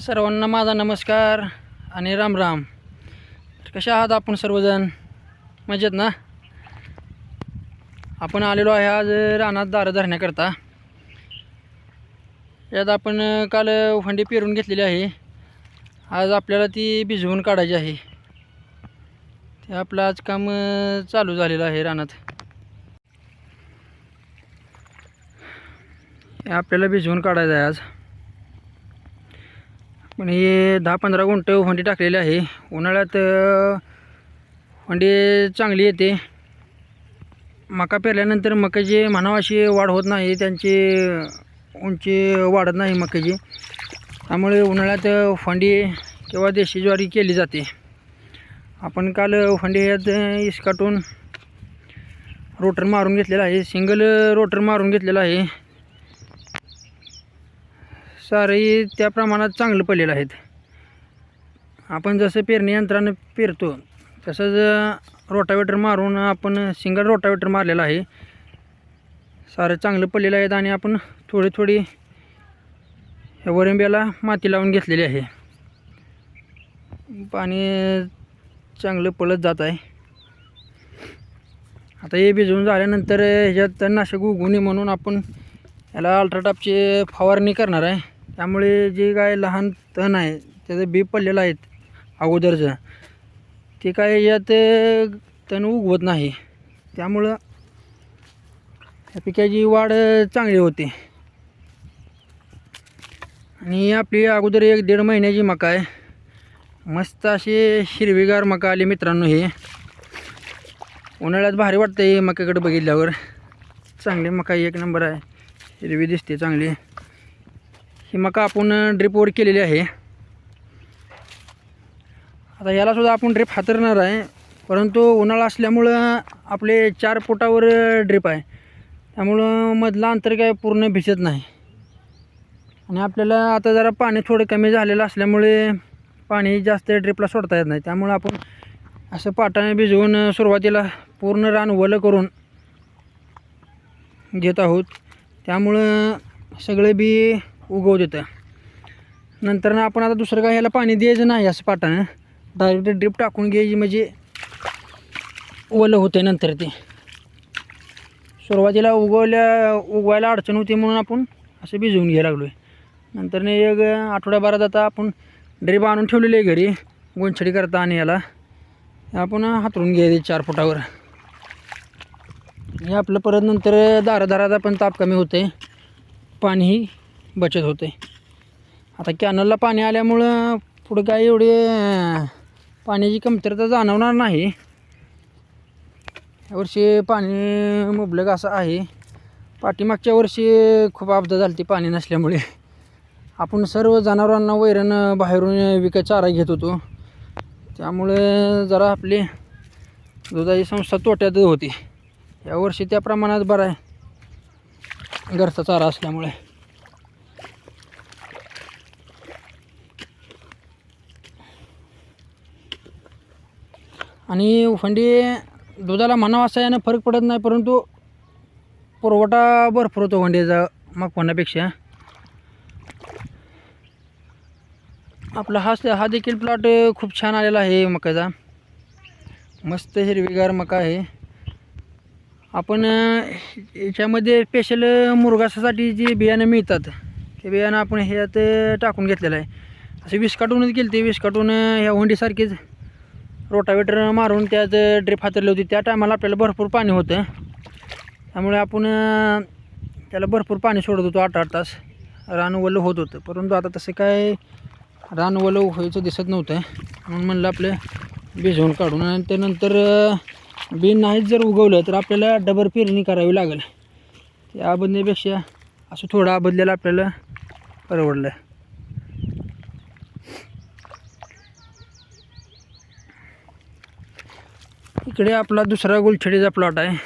सर्वांना माझा नमस्कार आणि राम राम. कशा आहात आपण सर्वजण? मजेत ना? आपण आलेलो आहे आज रानात दारं धरण्याकरता. यात आपण काल हंडी पेरून घेतलेली आहे. आज आपल्याला ती भिजवून काढायची आहे. ते आपलं आज काम चालू झालेलं आहे रानात. हे आपल्याला भिजवून काढायचं आहे आज. पण हे दहा पंधरा गुंट हंडी टाकलेली आहे. उन्हाळ्यात अं, हंडी चांगली येते. मका पेरल्यानंतर मकाची म्हणावं अशी वाढ होत नाही त्यांची उंची वाढत नाही मकाची त्यामुळे उन्हाळ्यात फंडी किंवा देशी ज्वारी केली जाते. आपण काल फंडी ह्यात इसकाटून रोटर मारून घेतलेला आहे. सिंगल रोटर मारून घेतलेला आहे. सारही त्या प्रमाणात चांगलं पडलेलं आहेत. आपण जसं पेरणी यंत्रानं पेरतो तसंच रोटावेटर मारून आपण सिंगल रोटावेटर मारलेलं आहे. सारं चांगलं पडलेलं आहेत आणि आपण थोडी थोडी ह्या वरंब्याला माती लावून घेतलेली आहे. पाणी चांगलं पळत जात आहे. आता हे भिजवून झाल्यानंतर ह्याच्यात नाशक उगू नये म्हणून आपण याला अल्ट्राटापची फवारणी करणार आहे. त्यामुळे जे काय लहान तण आहे त्याचं बी पडलेलं आहेत अगोदरचं. ते काय यात तण उगवत नाही. त्यामुळं या पिकाची वाढ चांगली होते. आणि आपली अगोदर एक दीड महिन्याची मका आहे. मस्त अशी हिरवीगार मका आली मित्रांनो हे. उन्हाळ्यात भारी वाटतं हे मक्याकडे बघितल्यावर. चांगली मका एक नंबर आहे. हिरवी दिसते चांगली. ही मका आपण ड्रिपवर केलेली आहे. आता याला सुद्धा आपण ड्रिप हातरणार आहे. परंतु उन्हाळा असल्यामुळं आपले चार फुटावर ड्रिप आहे. त्यामुळं मधला अंतर काय पूर्ण भिजत नाही. आणि आपल्याला आता जरा पाणी थोडं कमी झालेलं असल्यामुळे पाणी जास्त ड्रिपला सोडता येत नाही. त्यामुळं आपण असं पाटाने भिजवून सुरुवातीला पूर्ण रान वलं करून घेत आहोत. त्यामुळं सगळे बी उगव देतं नंतर ना आपण आता दुसरं काय ह्याला पाणी द्यायचं नाही असं पाटानं. डायरेक्ट ड्रिप टाकून घ्यायची म्हणजे ओलं होतं नंतर ते. सुरुवातीला उगवल्या उगवायला अडचण होती म्हणून आपण असं भिजवून घ्यायला लागलो आहे नंतर एक आठवड्याभरात आता आपण ड्रिप आणून ठेवलेली आहे घरी गोंछडी करता आणि याला आपण हातरून घ्यायचे चार फुटावर. हे आपलं परत नंतर दारादाराचा पण ताप कमी होते पाणीही बचत होते. आता कॅनलला पाणी आल्यामुळं पुढं काय एवढे पाण्याची कमतरता जाणवणार नाही. यावर्षी पाणी मुबलक असं आहे. पाठीमागच्या वर्षी खूप आपदा झाली ती पाणी नसल्यामुळे. आपण सर्व जनावरांना वैरण बाहेरून विकत चारा घेत होतो. त्यामुळे जरा आपली दुधाची संस्था तोट्यात होती. यावर्षी त्या प्रमाणात बरं आहे. घरचा चारा असल्यामुळे. आणि उफंडी दुधाला म्हणावं असं यानं फरक पडत नाही परंतु पुरवठा भरपूर होतो वंडीचा मगपणापेक्षा आपला हा हा देखील प्लॉट खूप छान आलेला आहे मकाचा. मस्त हिरवीगार मका आहे. आपण याच्यामध्ये स्पेशल मुरगासासाठी जे बियाणं मिळतात ते बियाणं आपण ह्यात टाकून घेतलेलं आहे. असे विस्काटूनच गेले ते विस्काटून ह्या होंडीसारखेच रोटावेटर मारून त्यात ड्रिप हातरली होती. त्या टायमाला आपल्याला भरपूर पाणी होतं. त्यामुळे आपण त्याला भरपूर पाणी सोडत होतो आठ आठ तास. रान ओलं होत होतं. परंतु आता तसं काय रान ओलं व्हायचं दिसत नव्हतं. म्हणून म्हणलं आपलं भिजवून काढून आणि त्यानंतर बी नाहीच जर उगवलं तर आपल्याला डबल पेरणी करावी लागेल. ते आबदण्यापेक्षा असं थोडं आबदल्याला आपल्याला परवडलं. इकडे आपला दुसरा गुलछडीचा प्लॉट आहे.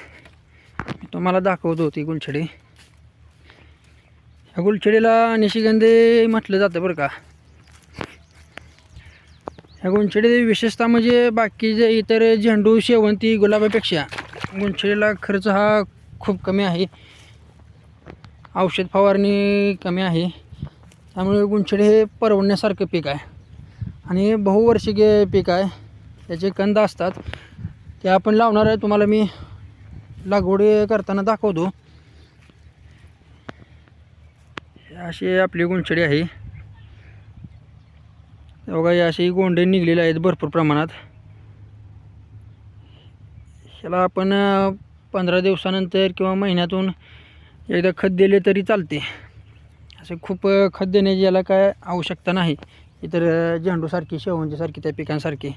मी तुम्हाला दाखवतो ती गुलछडी. ह्या गुलछडीला निशिगंधे म्हटलं जातं बरं का. ह्या गुलछडीची विशेषतः म्हणजे बाकीचे इतर झेंडू शेवंती गुलाबापेक्षा गुलछडीला खर्च हा खूप कमी आहे. औषध फवारणी कमी आहे. त्यामुळे गुंछडी हे परवडण्यासारखं पीक आहे. आणि बहुवर्षिक पीक आहे. त्याचे कंद असतात. ते आपण लावणार आहे तुम्हाला मी लागवडी करताना दाखवतो. अशी आपली गुंचडी आहे. बघा हे असे गोंडे निघलेले आहेत भरपूर प्रमाणात. ह्याला आपण पंधरा दिवसानंतर किंवा महिन्यातून एकदा खत दिले तरी चालते. असे खूप खत देण्याची याला काय आवश्यकता नाही. इतर झेंडूसारखी शेवंतीसारखी त्या पिकांसारखी.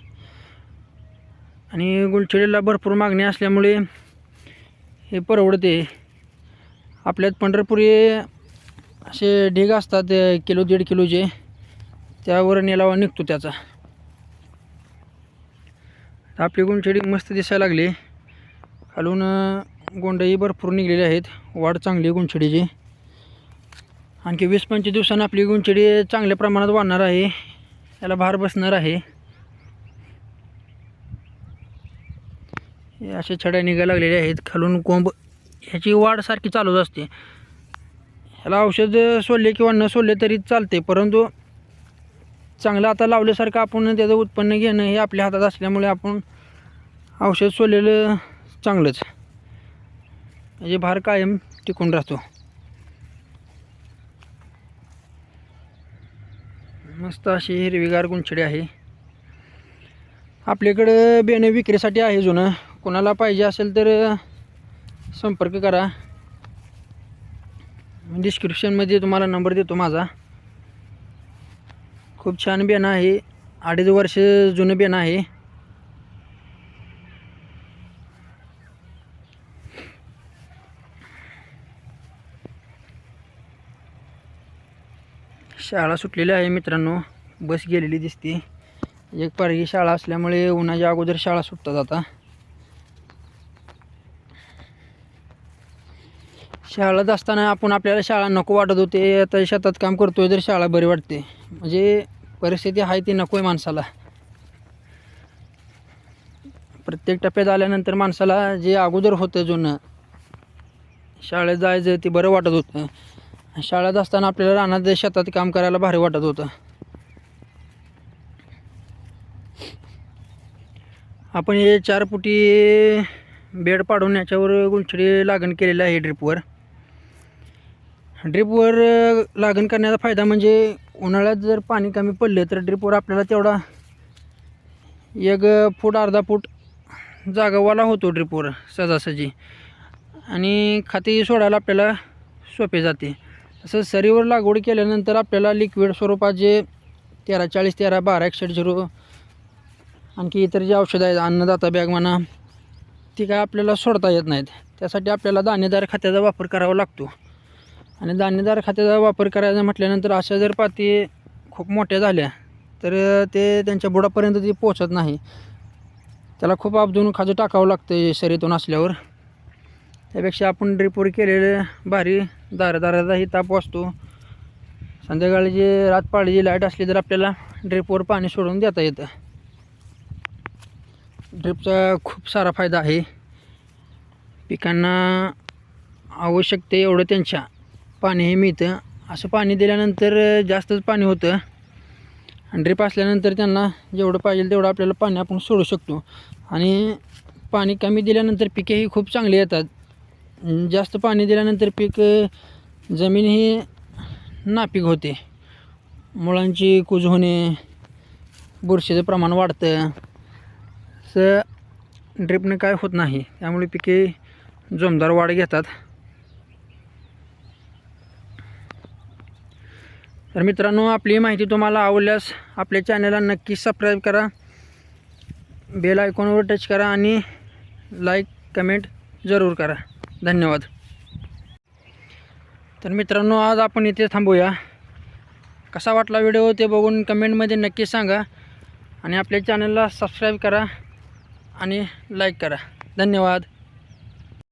आणि गुलछेडीला भरपूर मागणी असल्यामुळे हे परवडते. आपल्यात पंढरपुरी असे ढीग असतात किलो दीड किलोचे. त्यावर नेलावा निघतो त्याचा. आपली गुंछडी मस्त दिसायला लागली. खालून गोंडही भरपूर निघलेले आहेत. वाढ चांगली आहे आणखी वीस पंचवीस दिवसांनी आपली गुंछडी चांगल्या प्रमाणात वाढणार आहे. याला भार बसणार आहे. हे असे छड्या निघायला लागलेले आहेत. खालून कोंब ह्याची वाढ सारखी चालूच असते. ह्याला औषध सोडले किंवा न सोडले तरी चालते परंतु चांगलं आता लावल्यासारखं आपण त्याचं उत्पन्न घेणं हे आपल्या हातात असल्यामुळे आपण औषध सोडलेलं चांगलंच. म्हणजे भार कायम टिकून राहतो. मस्त अशी हिरवीगार गुंछडी आहे. आपल्याकडं बेणं विक्रीसाठी आहे जुनं. कोणाला पाहिजे असेल तर संपर्क करा. डिस्क्रिप्शनमध्ये तुम्हाला नंबर देतो माझा. खूप छान बेन आहे. अडीच वर्ष जुनं बेन आहे. शाळा सुटलेली आहे मित्रांनो. बस गेलेली दिसते. एक पारगी शाळा असल्यामुळे उन्हाच्या अगोदर शाळा सुटतात आता. शाळेत असताना आपण आपल्याला शाळा नको वाटत होते आता शेतात काम करतोय तर शाळा बरी वाटते. म्हणजे परिस्थिती आहे ती नको आहे माणसाला. प्रत्येक टप्प्यात आल्यानंतर माणसाला जे अगोदर होतं जुनं शाळेत जायचं ते बरं वाटत होतं. शाळेत असताना आपल्याला रानात शेतात काम करायला भारी वाटत होतं. आपण हे चार फुटी बेड पाडून याच्यावर गुंछडी लागण केलेलं आहे ड्रिपवर ड्रिपवर लागण करण्याचा फायदा म्हणजे उन्हाळ्यात जर पाणी कमी पडलं तर ड्रिपवर आपल्याला तेवढा एक फूट अर्धा फूट जागावाला होतो ड्रिपवर सहजासहजी आणि खाती सोडायला आपल्याला सोपे जाते. तसं सरीवर लागवड केल्यानंतर आपल्याला लिक्विड स्वरूपात जे तेरा चाळीस तेरा बारा एकसष्ट झिरो आणखी इतर जे औषधं आहेत अन्नदाता बॅग म्हणा ती काय आपल्याला सोडता येत नाहीत. त्यासाठी आपल्याला दाणेदार खात्याचा वापर करावा लागतो. आणि दाणेदार खात्याचा वापर करायचा म्हटल्यानंतर अशा जर पाती खूप मोठ्या झाल्या तर ते त्यांच्या बुडापर्यंत ती पोचत नाही. त्याला खूप आपजून खाजं टाकावं लागतं शरीरातून असल्यावर. त्यापेक्षा आपण ड्रिपवर केलेलं भारी दारादाराचाही ताप वाचतो. संध्याकाळी जे रात पाळीची लाइट असली तर आपल्याला ड्रिपवर पाणी सोडून देता येतं. ड्रिपचा खूप सारा फायदा आहे. पिकांना आवश्यक ते एवढं त्यांच्या पाणी हे मिळतं. असं पाणी दिल्यानंतर जास्तच पाणी होतं. आणि ड्रिप असल्यानंतर त्यांना जेवढं पाहिजे तेवढं आपल्याला पाणी आपण सोडू शकतो. आणि पाणी कमी दिल्यानंतर पिकेही खूप चांगली येतात. जास्त पाणी दिल्यानंतर पीक जमीन ही नापीक होते. मुळांची कूज होणे बुरशीचं प्रमाण वाढतं. असं ड्रिपनं काय होत नाही. त्यामुळे पिके जोमदार वाढ घेतात. तर मित्रांनो आपली माहिती तुम्हाला आवडल्यास आपल्या चॅनलला नक्की सबस्क्राईब करा. बेल आयकॉनवर टच करा आणि लाईक कमेंट जरूर करा. धन्यवाद. तर मित्रांनो आज आपण इथे थांबूया. कसा वाटला व्हिडिओ ते बघून कमेंटमध्ये नक्की सांगा आणि आपल्या चॅनलला सबस्क्राईब करा आणि लाईक करा. धन्यवाद.